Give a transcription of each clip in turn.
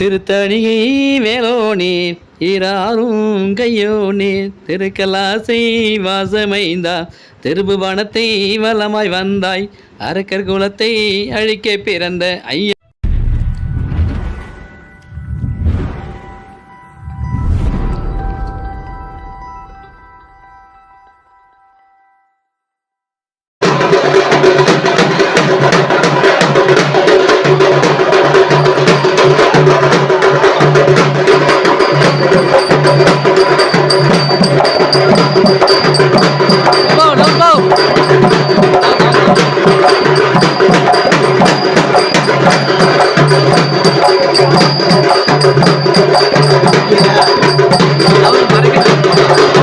திருத்தணியை வேலோனே ஈராரும் கையோனே திருக்கலாசை வாசமைந்தா திருபுவனத்தை வலமாய் வந்தாய். அரக்கர் குலத்தை அழிக்க பிறந்த ஐயா அவர் வந்து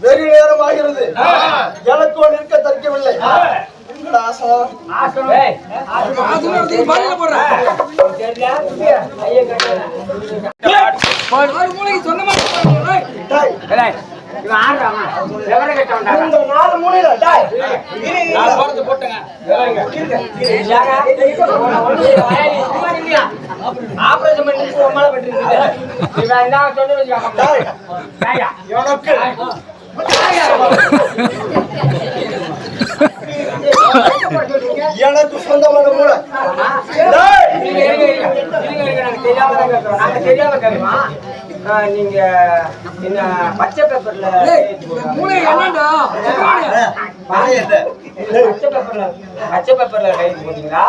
வெகு நேரம் ஆகிறது எனக்கோ நிற்க தரிக்கவில்லை எங்கடா ஆசனம்? டேய், இந்த நாலு மூலையில, டேய், இரு, இரு. டேய், எனக்கு எனக்கு சொந்தமான டேய், நீங்க என்ன பச்சை பேப்பர்ல பச்சை பேப்பர்ல பச்சை பேப்பர்ல கைது போட்டீங்களா?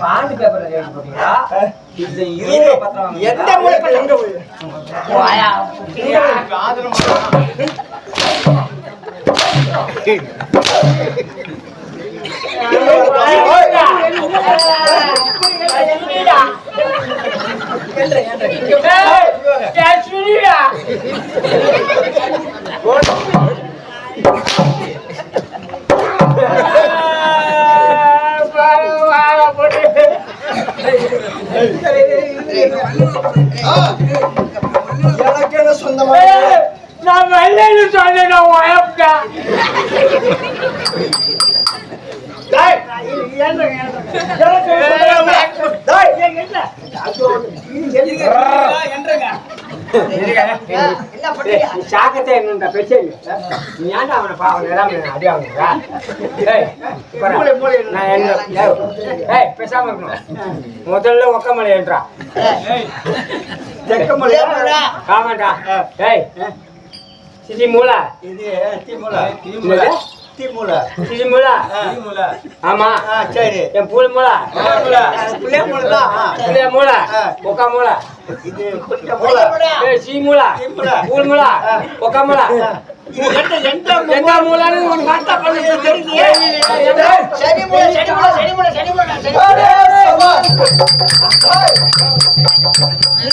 பாண்டு பேப்பர்ல கைது போட்டீங்களா? இந்த இருபது பத்திரம் எந்த எங்க? எனக்கு நான் வெள்ளைன்னு சொன்னேன் நான் எனக்கு என்ன பிரச்சனை நீ ஏன்டா அவனை பாவம் அடி நான் என்ன ஏய், பேசாம இருக்கணும். முதல்ல ஒக்கமலை என்றா ஆமாண்டா ஏய் சிசி மூலா இது தீமுலை. என்னது? தீமுலை. சிசி மூலா தீமுலை. ஆமா. சரி. என் பூல் மூலா மூளை. புள்ளை மூளை தான். மூலா ஆ. ஒக்கா மூலா இது புள்ள மூளை. ஏய் சி மூலா. பூல் ஒக்கா இது மூளை? சரி மூளை, சரி மூளை, சரி மூளை, சரி மூளை, சரி மூளை.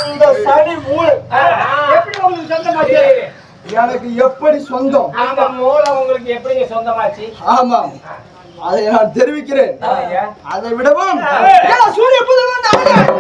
இந்த சனி மூளை எப்படி உங்களுக்கு சொந்தமாச்சு எனக்கு எப்படி சொந்தம்? அந்த மூளை உங்களுக்கு எப்படிங்க சொந்தமாச்சு? ஆமாம் அதை நான் தெரிவிக்கிறேன். அதை விடவும்.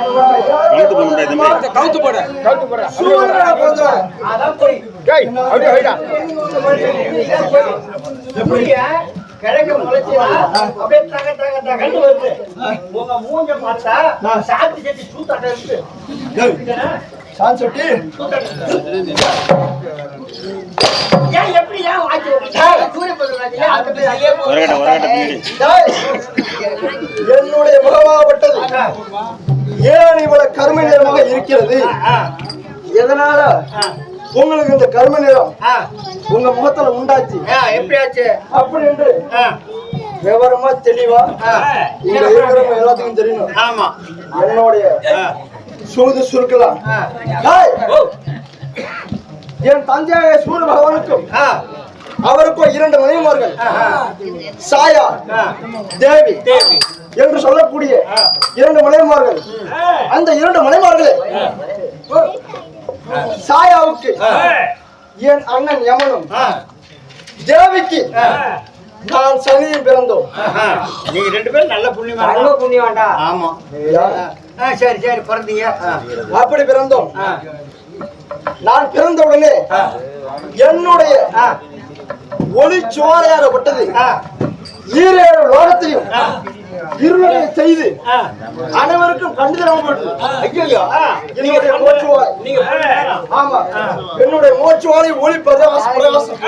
நானே? தேவதை புதல்வன் நானே. சூரியனை போன்றவன். அதான் போய் எப்படிங்க? கிழக்கு முளைச்சியா அப்படியே தக தக தகன்னு வருது. உங்க மூஞ்ச பார்த்தா சாத்தி கட்டி சூத்தாட்டம் இருக்கு. சான் சொட்டி ஏன் எப்படி ஏன். டேய், என்னுடைய முகமாகப்பட்டது. ஏன் இவ்வளவு கருமை நிறமாக இருக்கிறது? எதனால? உங்களுக்கு இந்த கருமை நிறம் உங்க முகத்துல உண்டாச்சு. ஆ, எப்படி ஆச்சு? அப்படி என்று விவரமா தெளிவா. இங்க இருக்கிறவங்க எல்லாத்துக்கும் தெரியணும். ஆமா. என்னுடைய சூது சுருக்கலாம். என் தந்தையாக சூரிய பகவானுக்கும் ஆ, அவருக்கும் இரண்டு மனைவிமார்கள். சாயா ஆ. தேவி. என்று சொல்லக்கூடிய இரண்டு மனைவிமார்கள். அந்த இரண்டு மனைவிமார்களே சாயாவுக்கு என் அண்ணன் யமனும் ஆ, தேவிக்கு. நான் சனியும் பிறந்தோம். ஆஹா. நீங்க ரெண்டு பேரும் நல்ல புண்ணியமா ரொம்ப புண்ணியமாண்டா ஆமா. ஆ, சரி சரி பிறந்தீங்க ஆ, அப்படி பிறந்தோம். நான் பிறந்த உடனே என்னுடைய ஆ, ஒளி சுவாரையாகப்பட்டது ஆ, ஈரேழு லோகத்தையும் ஆ, இருளை செய்து. அனைவருக்கும் ஐயையோ, ஆ, என்னுடைய மோச்சுவாரை ஆமா. என்னுடைய மோச்சுவாரை ஒளி பிரகாசம் பிரகாசம்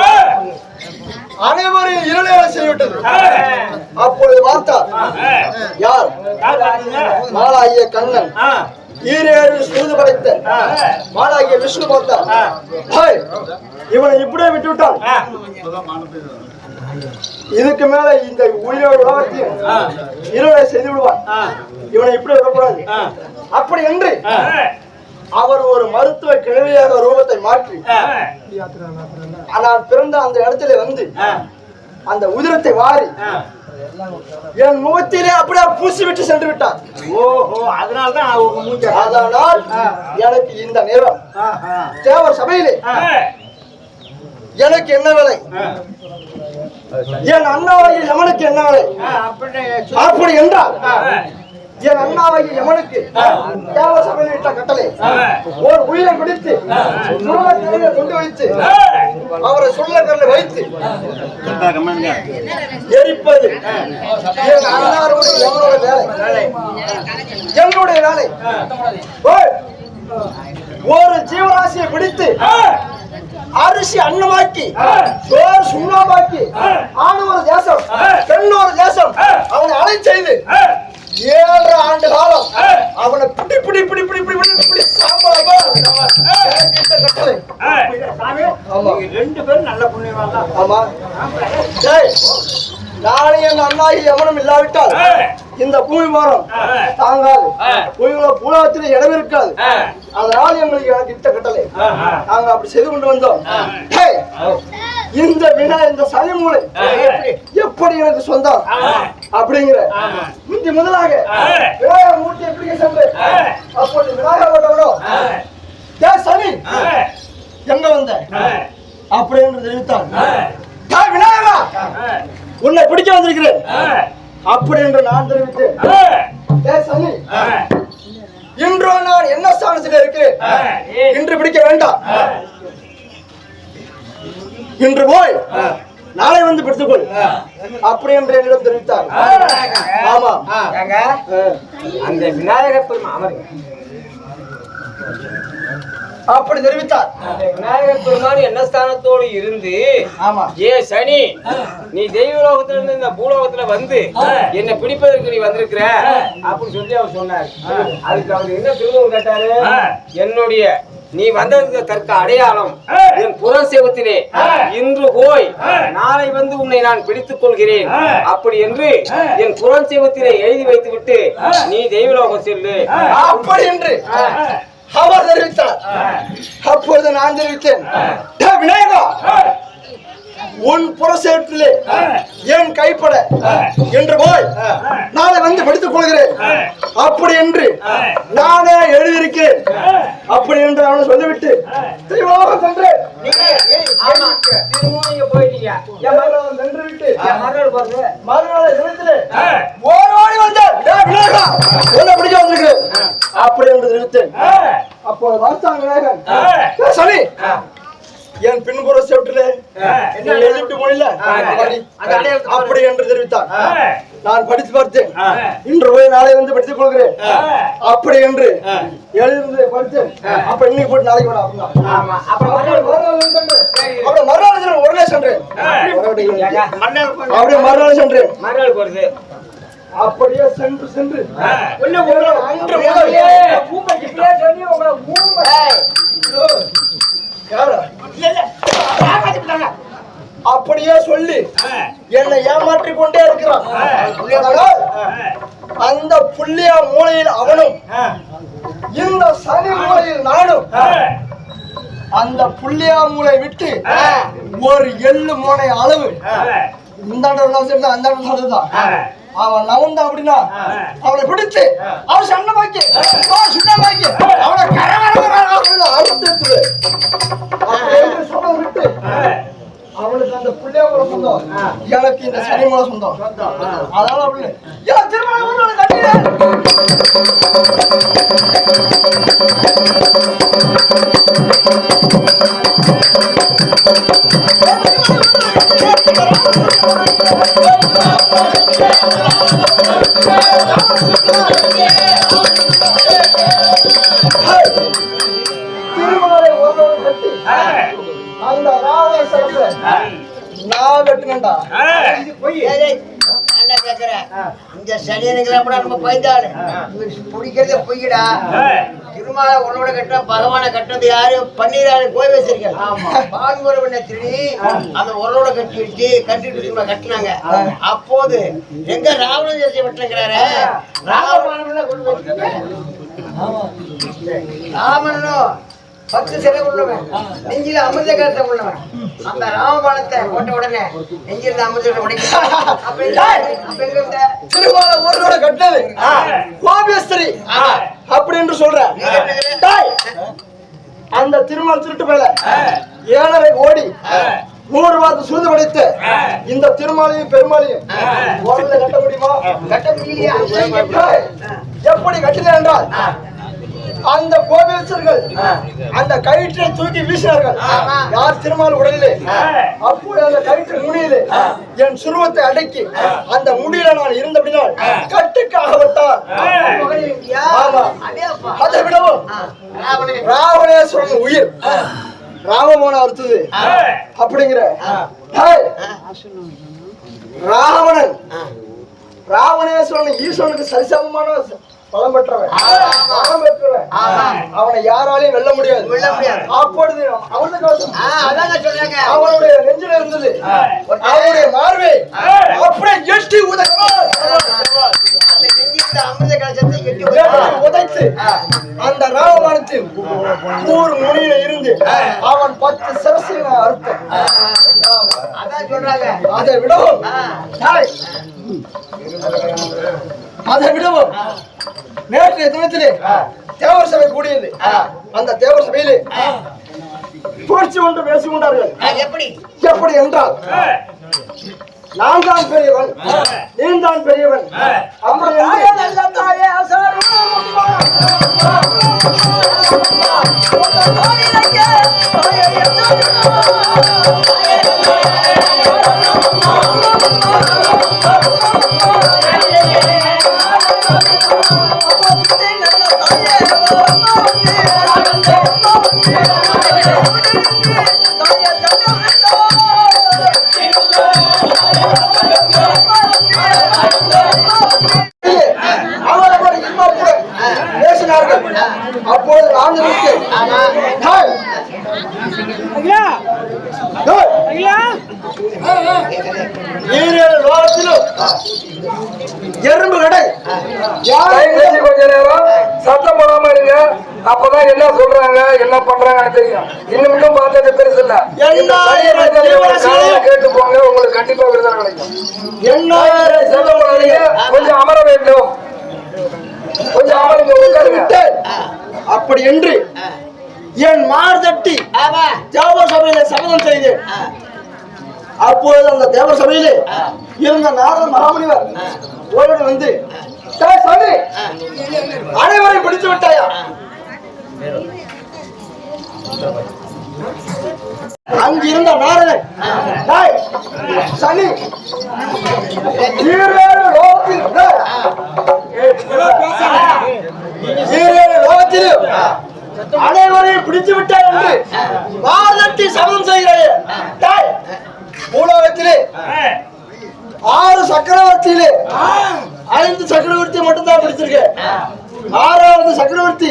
அனைவரையும் இருளையாக செய்துவிட்டது. அப்பொழுது பார்த்தார் யார்? மாலாகிய கண்ணன். ஈரேழு சூது படைத்த மாலாகிய விஷ்ணு. ஹாய், இவனை இப்படியே விட்டு விட்டான் இதுக்கு மேல இந்த உயிரோட உலகத்தையும் இருளை செய்து விடுவான். இவனை இப்படி விடக்கூடாது. அப்படி என்று அவர் ஒரு மருத்துவ கிழவியாக ரூபத்தை மாற்றி நான் பிறந்த அந்த இடத்துல வந்து அந்த உதிரத்தை வாரி. என் முகத்திலே அப்படியே பூசி விட்டு சென்று விட்டார் ஓஹோ அதனாலதான் அதனால் எனக்கு இந்த ஆஹா. தேவர் சபையிலே எனக்கு என்ன வேலை. என் அண்ணாவாகிய யமனுக்கு என்ன வேலை? அப்படி என்றால் என் அண்ணாவாகிய யமனுக்கு தேவர் சபையில் இட்ட கட்டளை. ஒரு உயிரை பிடித்து கொண்டு வைத்து அவரை சுள்ளக்கரில் வைத்து. எரிப்பது. என்னுடைய வேலை. ஒரு ஜீவராசியை பிடித்து அரிசி அன்னமாக்கி சோறு சுண்ணாமாக்கி ஆண் ஒரு தேசம் பெண் ஒரு தேசம் அவனை அலை செய்து ஏழு ஆண்டு காலம் அவனை பிடி பிடி பிடி பிடி பிடி பிடி பிடி ரெண்டு பேரும் நல்ல புண்ணியவான் தான். ஆமா. டேய், நானே என் அண்ணாகி எவனும் இல்லாவிட்டால் இந்த பூமி மரம் தாங்காது. பூமியில பூலகத்தில் இடம் இருக்காது. அதனால் எங்களுக்கு எனக்கு இட்ட கட்டளை நாங்க அப்படி செய்து கொண்டு வந்தோம். இந்த வினா இந்த சனி மூளை எப்படி? எனக்கு சொந்தம்? அப்படிங்கிற. முந்தி முதலாக. விநாயகர் மூர்த்தி எப்படி சென்று? அப்போது விநாயகர் வந்தவனோ டேய் சனி எங்க வந்த? அப்படி என்று தெரிவித்தான் விநாயகா உன்னை பிடிக்க வந்திருக்கிறேன். அப்படி என்று நான் தெரிவித்தேன். இன்றோ நான் என்ன ஸ்தானத்தில் இருக்கிறேன்? இன்று பிடிக்க வேண்டாம். இன்று போய் நாளை வந்து பிடித்துக்கொள். அப்படி என்று என்னிடம் தெரிவித்தார். ஆமா. அந்த விநாயகர் பெருமா அமருங்க அப்படி தெரிவித்தார். அந்த விநாயகர் பெருமான் என்ன ஸ்தானத்தோடு இருந்து ஆமா. ஏ சனி நீ தெய்வலோகத்துல இருந்து இந்த பூலோகத்துல வந்து என்ன பிடிப்பதற்கு நீ வந்திருக்கிற. அப்படின்னு சொல்லி அவர் சொன்னார். அதுக்கு அவர் என்ன திரும்பவும் கேட்டாரு? என்னுடைய நீ வந்ததுக்கு தற்க அடையாளம். என் புற செவத்திலே இன்று போய் நாளை வந்து உன்னை நான் பிடித்துக் கொள்கிறேன். அப்படி என்று என் புறம் செவத்திலே எழுதி வைத்து விட்டு நீ தெய்வலோகம் செல்லு. அப்படி என்று அவர் தெரிவித்தார். அப்பொழுது நான் தெரிவித்தேன். விநாயகா. உன் புறசேற்றிலே ஏன் கைப்பட? என்று போய் நாளை வந்து படித்துக் கொள்கிறேன். அப்படி என்று நானே எழுதியிருக்கிறேன். அப்படி என்று அவனை சொல்லிவிட்டு தெய்வமாக சென்று ஆமா திரும்பவும் நீங்க போயிட்டீங்க. என் மகள் சென்று விட்டு என் மகள் பாருங்க மறுநாள் தினத்திலே ஓடி ஓடி வந்தேன். டேய் விநாயகா உன்னை பிடிக்க வந்திருக்கிறேன். அப்படி என்று தெரிவித்தேன் அப்போது "ஏய், சனி. என் பின்புற செவற்றிலே என்ன எழுதிட்டு மொழியில படி. அப்படி என்று தெரிவித்தான். நான் படித்து பார்த்தேன். இன்று போய் நாளை வந்து படித்துக் கொள்கிறேன். அப்படி என்று எழுதி படித்தேன் அப்ப இன்னைக்கு போட்டு நாளைக்கு வேணாம் அப்படின்னா மறுநாள். அப்புறம் மறுநாள் சென்றேன். உடனே சென்றேன் அப்படியே மறுநாள் சென்றேன். மறுநாள் போறது. அப்படியே சென்று சென்று. அன்று முதல். அப்படியே சொல்லி. என்னை ஏமாற்றிக் கொண்டே இருக்கிறான். அந்த புள்ளியா மூலையில் அவனும். இந்த சனி மூலையில் நானும். அந்த புள்ளியா மூலை விட்டு ஒரு எள்ளு மோனை அளவு. அந்தாண்ட இருந்தாலும் சரிதான் அவன் நவந்தான் அப்படின்னா அவனை பிடிச்சு அவன் சண்டமாக்கி அவன் சுண்ணமாக்கி அவனை கரவர அறுத்து சொன்னதை விட்டு அவனுக்கு அந்த பிள்ளைய கூட சொந்தம். எனக்கு இந்த சனி மூல சொந்தம். அதனால அப்படி ஏன் திருமணம் பண்ணி அவனை கட்டி அந்த ராமேஸ்வரத்துல நான் வெட்டினேன்டா என்ன கேக்குற. இந்த சனியனுக்கெல்லாம் கூட நம்ம பயந்தாளு. பிடிக்கிறதே பொய்யடா. திருமால உன்னோட கட்ட பகவான கட்டது யாரு? பன்னீராறு கோய் வச்சிருக்காங்க பால்முறை திருடி அந்த உரலோட கட்டி வச்சு கட்டிட்டு திரும்ப கட்டினாங்க. அப்போது எங்க ராவண தேசிய வெட்டுங்கிறாரு ராவணன் ராமனும் பத்து சிலை உள்ளவன். நெஞ்சில அமிர்த கருத்தை உள்ளவன். அந்த ராமபாணத்தை போட்ட உடனே நெஞ்சில அமிர்த உடைக்க. அப்ப எங்க இருந்த? திருமண ஒருவரோட கட்டினது கோபேஸ்வரி. அப்படி என்று சொல்றேன் டேய், அந்த திருமால் திருட்டு மேல ஏழரை கோடி நூறு வாரத்து சூது படைத்து இந்த திருமாலையும் பெருமாளையும் கட்ட முடியுமா? கட்ட முடியலையா? டேய், எப்படி கட்டின என்றால் அந்த கோபேஸ்வர்கள் அந்த கயிற்றை தூக்கி வீசினார்கள். யார் திருமால் உடலிலே? அப்போது அந்த கயிற்று முடியிலே என் சுருவத்தை அடக்கி அந்த முடியில நான் இருந்தபடினால் கட்டுக்காக விட்டார். அதே விடவும். ராவணேஸ்வரன் உயிர். ராமமோன அறுத்தது. அப்படிங்கிற. டேய், ராவணன். ராவணேஸ்வரன் ஈஸ்வரனுக்கு சரிசமமான பலம் பெற்றவன். பலம் பெற்றவன். அவனை யாராலையும் வெல்ல முடியாது. அப்பொழுது அவனுக்கு. அவனுடைய நெஞ்சில இருந்தது. அவனுடைய மார்பை அப்படியே எட்டி உதைத்து அந்த ராமபாணத்தின் கூர் முனியில இருந்து அவன் பத்து சிரசை அறுத்தேன். அதான் சொல்றாங்க. அதை விடவும். அதை விடவும். நேற்றைய தினத்திலே தேவர் சபை கூடியது. அந்த தேவர் சபையிலே புரட்சி ஒன்று பேசிக் கொண்டார்கள் எப்படி? எப்படி என்றால் நான் தான் பெரியவன் நீ தான் பெரியவன். அப்படி பேசினார்கள் அப்பொழுது நான் லோகத்திலும் எறும்பு கடை கொஞ்ச நேரம் சத்தம் போடாம இருங்க. அப்பதான் என்ன சொல்றாங்க என்ன பண்றாங்கன்னு தெரியும். இன்னும் பார்த்தது பெருசு இல்ல. கேட்டு போங்க உங்களுக்கு கண்டிப்பா விடுதலை கிடைக்கும். கொஞ்சம் அமர வேண்டும். கொஞ்சம் அமருங்க உட்காருங்க. அப்படி என்று என் மார்தட்டி ஆமா. தேவ சபையில சபதம் செய்தேன். அப்பொழுது அந்த தேவ சபையிலே இருந்த நாரத மகாமுனிவர் ஓடி வந்து "டேய் சாமி அனைவரையும் பிடித்து விட்டாயா? அங்கு இருந்த நாரதன் சனி. ஈரேழு லோகத்தில் ஈரேழு லோகத்தில் அனைவரையும் பிடித்து விட்டார் என்று வாதட்டி சமம் செய்கிறேன் பூலோகத்திலே ஆறு சக்கரவர்த்தியிலே ஐந்து சக்கரவர்த்தி மட்டும்தான் பிடிச்சிருக்கேன். ஆறாவது சக்கரவர்த்தி.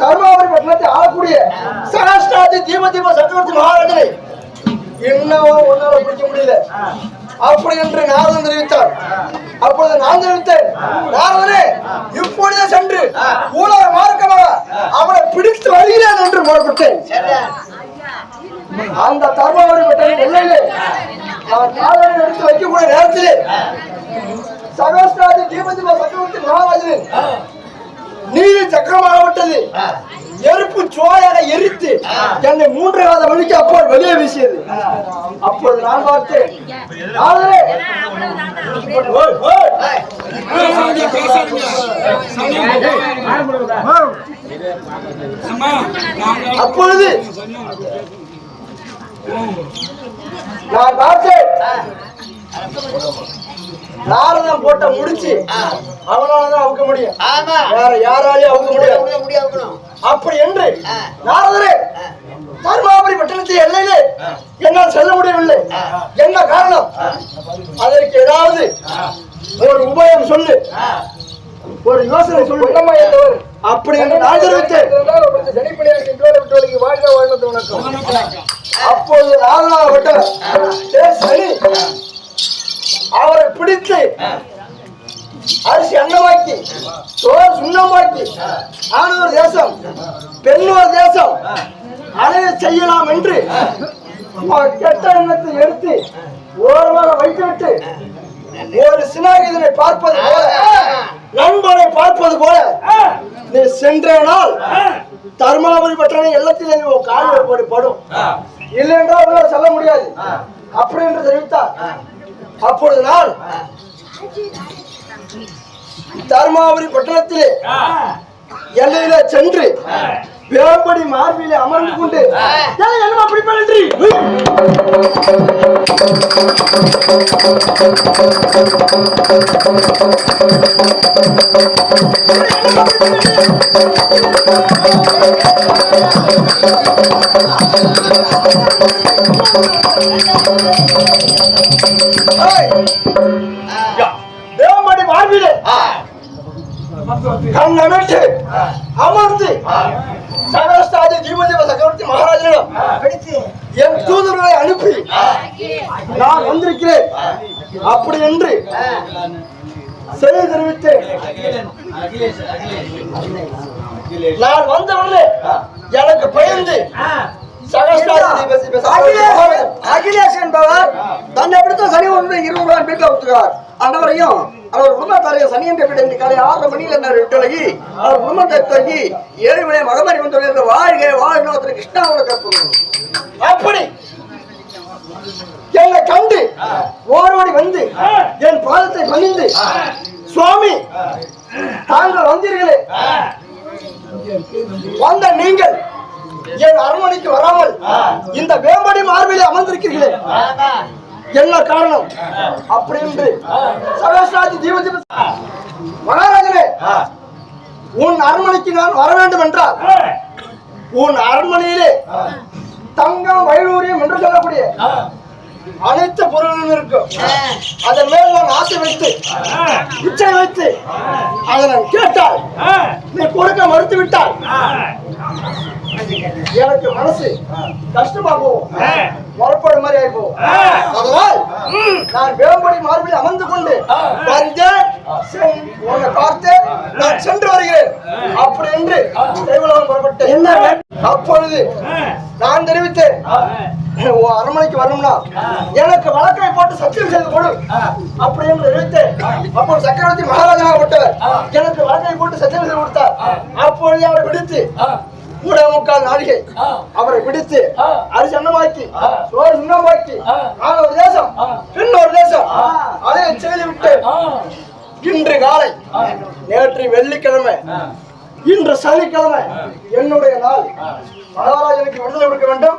சர்மாவரி பட்டணத்தை ஆளக்கூடிய சகஸ்டாதி தீப தீப சக்கரவர்த்தி மகாராஜனை இன்னும் ஒன்னால பிடிக்க முடியல. அப்படி என்று நாரதன் தெரிவித்தார். அப்பொழுது நான் தெரிவித்தேன் நாரதனே இப்பொழுதே சென்று ஊழல மார்க்கமாக அவனை பிடித்து வருகிறேன் என்று புறப்பட்டேன். அந்த தர்மாவரி பட்டணம் எல்லையிலே நான் நாரதனை எடுத்து வைக்கக்கூடிய நேரத்திலே சகோஸ்டாதி தீப சக்கரவர்த்தி மகாராஜனின் நீதி சக்கரமாகப்பட்டது. எருப்பு சோயாக எரித்து என்னை மூன்றாவது மணிக்கு அப்போ வெளியே வீசியது. அப்பொழுது நான் பார்த்தேன். அப்பொழுது நான் பார்த்தேன். நாரதம் போட்ட முடிச்சு அவனாலதான் அவுக்க முடியும். வேற யாராலையும் அவுக்க முடியாது. அப்படி என்று நாரதரே தர்மாபுரி பட்டணத்தை எல்லையிலே என்னால் செல்ல முடியவில்லை. என்ன காரணம்? அதற்கு ஏதாவது ஒரு உபாயம் சொல்லு. ஒரு யோசனை சொல்லு. இருந்தவர் அப்படி என்று நான் தெரிவித்தேன். நாகனாகப்பட்டவர் "ஏ சனி அவரை பிடித்து அரிசி அன்னமாக்கி சோறு சுண்ணமாக்கி ஆணவர் தேசம் பெண்ணோர் தேசம் அதை செய்யலாம் என்று கெட்ட எண்ணத்தை எடுத்து ஓரமாக வைத்துவிட்டு ஒரு சினாகிதனை பார்ப்பது போல நண்பனை பார்ப்பது போல நீ சென்ற நாள் தர்மாபுரி பட்டணம் எல்லாத்திலே நீ உன் காலில் போடி படும். இல்லை என்றால் உங்களால் சொல்ல முடியாது. அப்படி என்று தெரிவித்தார். அப்பொழுது நான் தர்மாபுரி பட்டணத்திலே எல்லையில சென்று வேம்படி மார்பிலே அமர்ந்து கொண்டு "ஏய், என்னமா அப்படி பண்ணி வேம்படி மார்பிலே கண்ணமிட்டு அமர்ந்து. சகஸ்தாதி தீபதேவ சக்கரவர்த்தி மகாராஜனிடம் என் தூதர்களை அனுப்பி நான் வந்திருக்கிறேன். அப்படி என்று செய்தி தெரிவித்தேன். நான் வந்தவுடனே எனக்கு பயந்து அகிலேஷ் என்பவர் தன்னை பிடித்த சனி ஒன்று இருபது ரூபாய் வீட்டில் விட்டுறார் அந்தவரையும் அவர் குடும்பத்தாரைய சனி என்ற காலை ஆறு மணியில் என்ன விட்டலகி அவர் குடும்பத்தை தங்கி ஏழு மணி மகமாரி வந்து வாழ்க வாழ்க ஒருத்தர் கிருஷ்ணாவோட கற்பு. அப்படி என்னை கண்டு ஓரோடி வந்து என் பாதத்தை பணிந்து சுவாமி தாங்கள் வந்தீர்களே. வந்த நீங்கள் என் அரண்மனைக்கு வராமல் இந்த வேம்படி மார்பிலே அமர்ந்திருக்கிறீர்களே. என்ன காரணம்? அப்படி என்று சகஸ்ராஜி தீப மகாராஜனே உன் அரண்மனைக்கு நான் வர வேண்டும் என்றால் உன் அரண்மனையிலே தங்கம் வைடூரியம் என்று சொல்லக்கூடிய அனைத்து பொருளும் இருக்கும். அதன் மேல் நான் ஆசை வைத்து இச்சை வைத்து அதை நான் கேட்டால் நீ கொடுக்க மறுத்து விட்டால் எனக்கு மனசு கஷ்டமா போகும் வரப்பாடு மாதிரி ஆகி போகும் அதனால் நான் வேம்படி மார்பில் அமர்ந்து கொண்டு வந்தேன் உன்னை பார்த்தேன் நான் சென்று வருகிறேன். அப்படி என்று தேவலாம் புறப்பட்டேன் என்ன? அப்பொழுது நான் தெரிவித்தேன். அரண்மனைக்கு வரணும்னா எனக்கு வழக்கை போட்டு சத்தியம் செய்து கொடு. அப்படி என்று தெரிவித்தேன். அப்போது சக்கரவர்த்தி மகாராஜாகப்பட்டவர் எனக்கு வழக்கை போட்டு சத்தியம் செய்து கொடுத்தார். அப்பொழுது அவரை விடுத்து மூடே முக்கால் நாளிகை அவரை பிடித்து அரிசி அன்னமாக்கி சோறு சுண்ணமாக்கி நான் ஒரு தேசம் பின் ஒரு தேசம். அதை செய்து விட்டு இன்று காலை நேற்று வெள்ளிக்கிழமை இன்று சனிக்கிழமை என்னுடைய நாள். மகாராஜனுக்கு விடுதலை கொடுக்க வேண்டும்.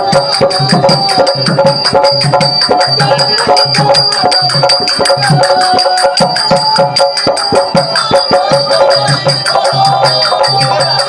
Thank you. Oh,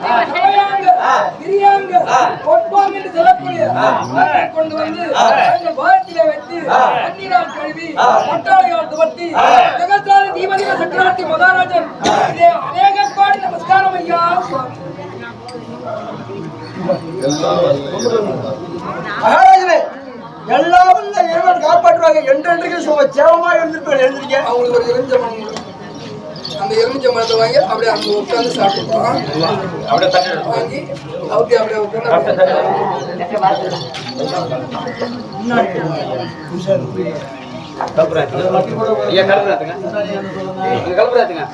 Hey! ஓர் சிம்மாசனத்தை கொண்டு வந்து எங்கள் பாரத்திலே வைத்து தண்ணீரால் கழுவி மொட்டாளையால் துவட்டி ஜெகத்தாரி தீபதிக சக்கரவர்த்தி மகாராஜன். இதே அநேக கோடி நமஸ்காரம் ஐயா. மகாராஜனே எல்லா வல்ல இறைவன் காப்பாற்றுவாங்க. என்றென்றைக்கு சும்மா சேவமா இருந்திருப்பேன் எழுந்திருக்கேன். அவங்களுக்கு ஒரு கொடு. அந்த எலுமிச்ச மரத்தை வாங்கி அப்படியே அங்க உட்காந்து சாப்பிட்டுப்போம் வாங்கி அப்படியே அப்படியே உட்காந்து கலப்புறாத்துங்க கலப்புறாத்துங்க